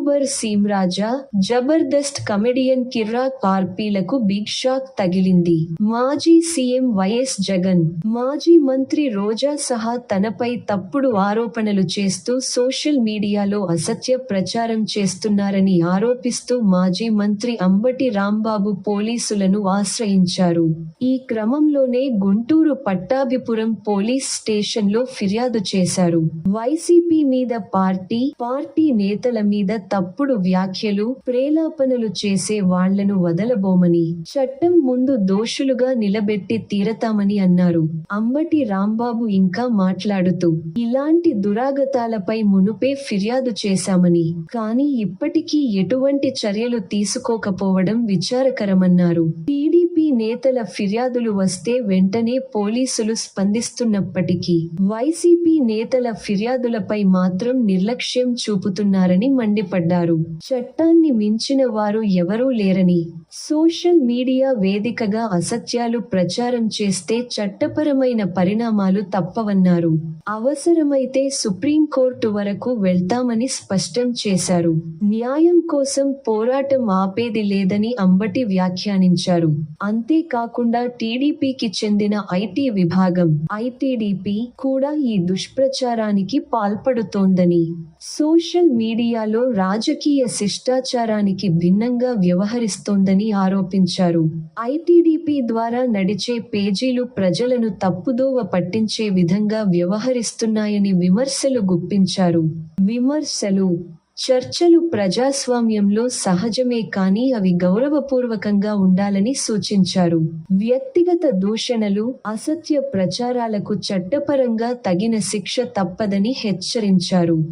YouTuber Seemraja Jabardasth comedian కిర్రా కార్పీలకు big shock తగిలింది. మాజీ సీఎం వైఎస్ జగన్ మాజీ మంత్రి రోజా సహా తనపై తప్పుడు ఆరోపణలు చేస్తూ సోషల్ మీడియాలో అసత్య ప్రచారం చేస్తున్నారని ఆరోపిస్తూ మాజీ మంత్రి అంబటి రాంబాబు పోలీసులను ఆశ్రయించారు. ఈ క్రమంలోనే గుంటూరు పట్టాభిపురం పోలీస్ స్టేషన్లో ఫిర్యాదు చేశారు. వైసీపీ మీద పార్టీ పార్టీ నేతల మీద తప్పుడు వ్యాఖ్యలు ప్రేలాపనలు చేసే వాళ్ళను వదలబోమని చట్టం ముందు దోషులుగా నిలబెట్టి తీరతామని అన్నారు. అంబటి రాంబాబు ఇంకా మాట్లాడుతూ ఇలాంటి దురాగతాలపై మునుపే ఫిర్యాదు చేశామని కానీ ఇప్పటికీ ఎటువంటి చర్యలు తీసుకోకపోవడం విచారకరమన్నారు. టీడీపీ నేతల ఫిర్యాదులు వస్తే వెంటనే పోలీసులు స్పందిస్తున్నప్పటికీ వైసీపీ నేతల ఫిర్యాదులపై మాత్రం నిర్లక్ష్యం చూపుతున్నారని మండిపడ్డారు. చట్టాన్ని మించిన వారు ఎవరూ లేరని సోషల్ మీడియా వేదికగా అసత్యాలు ప్రచారం చేస్తే చట్టపరమైన పరిణామాలు తప్పవన్నారు. అవసరమైతే సుప్రీంకోర్టు వరకు వెళ్తామని స్పష్టం చేశారు. న్యాయం కోసం పోరాటం ఆపేది లేదని అంబటి వ్యాఖ్యానించారు. అంతేకాకుండా టీడీపీకి చెందిన ఐటీ విభాగం ఐటీడీపీ కూడా ఈ దుష్ప్రచారానికి పాల్పడుతోందని సోషల్ మీడియాలో రాజకీయ శిష్టాచారానికి భిన్నంగా వ్యవహరిస్తోందని ఆరోపించారు. ఐటీడీపీ ద్వారా నడిచే పేజీలు ప్రజలను తప్పుదోవ పట్టించే విధంగా వ్యవహరిస్తున్నాయని విమర్శలు గుప్పించారు. విమర్శలు చర్చలు ప్రజాస్వామ్యంలో సహజమే కానీ అవి గౌరవపూర్వకంగా ఉండాలని సూచించారు. వ్యక్తిగత దూషణలు అసత్య ప్రచారాలకు చట్టపరంగా తగిన శిక్ష తప్పదని హెచ్చరించారు.